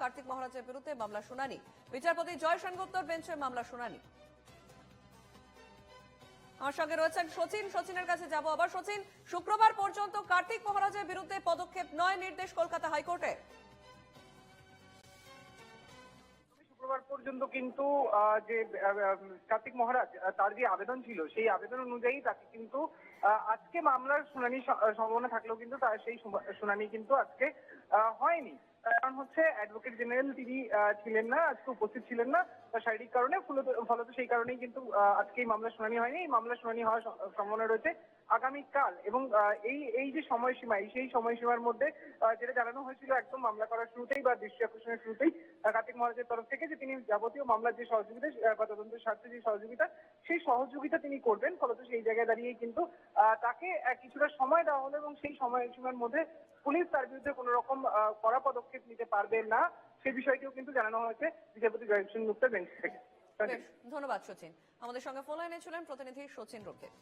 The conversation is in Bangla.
কার্তিক মহারাজের বিরুদ্ধে মামলা শুনানি। বিচারপতি জয় সেনগুপ্তর বেঞ্চে মামলা শুনানি। আমার সঙ্গে রয়েছেন সচিন। সচিনের কাছে যাব আবার সচিন। শুক্রবার পর্যন্ত কার্তিক মহারাজের বিরুদ্ধে পদক্ষেপ নয় নির্দেশ কলকাতা হাইকোর্টে। পর্যন্ত কিন্তু যে কার্তিক মহারাজ তার যে আবেদন ছিল, সেই আবেদন অনুযায়ী তাকে কিন্তু আজকে মামলার শুনানি সম্ভাবনা থাকলেও কিন্তু তার সেই শুনানি কিন্তু আজকে হয়নি। কারণ হচ্ছে অ্যাডভোকেট জেনারেল তিনি ছিলেন না, আজকে উপস্থিত ছিলেন না, তার শারীরিক কারণে, ফলত সেই কারণেই কিন্তু আজকে এই মামলার শুনানি হয়নি। এই মামলার শুনানি হওয়ার সম্ভাবনা রয়েছে আগামীকাল এবং এই এই যে সময়সীমা সেই সময়সীমার মধ্যে যেটা জানানো হয়েছিল একদম মামলা করার শুরুতেই বা দৃষ্টি আকর্ষণের শুরুতেই কার্তিক মহারাজের তরফ থেকে যে তিনি যাবতীয় মামলার যে সহযোগিতা বা তদন্তের স্বার্থে যে সহযোগিতা, সেই সহযোগিতা তিনি করবেন। ফলত সেই জায়গায় দাঁড়িয়ে কিন্তু তাকে কিছুটা সময় দেওয়া হলো এবং সেই সময়সীমার মধ্যে পুলিশ তার বিরুদ্ধে কোনো রকম কড়া পদক্ষেপ নিতে পারবেন না সেই বিষয়টিও কিন্তু জানানো হয়েছে বিচারপতি জয়সিং গুপ্তের বেঞ্চ থেকে। ধন্যবাদ সচিন। আমাদের সঙ্গে ফোন লাইনে ছিলেন প্রতিনিধি সচিন রক্ষিত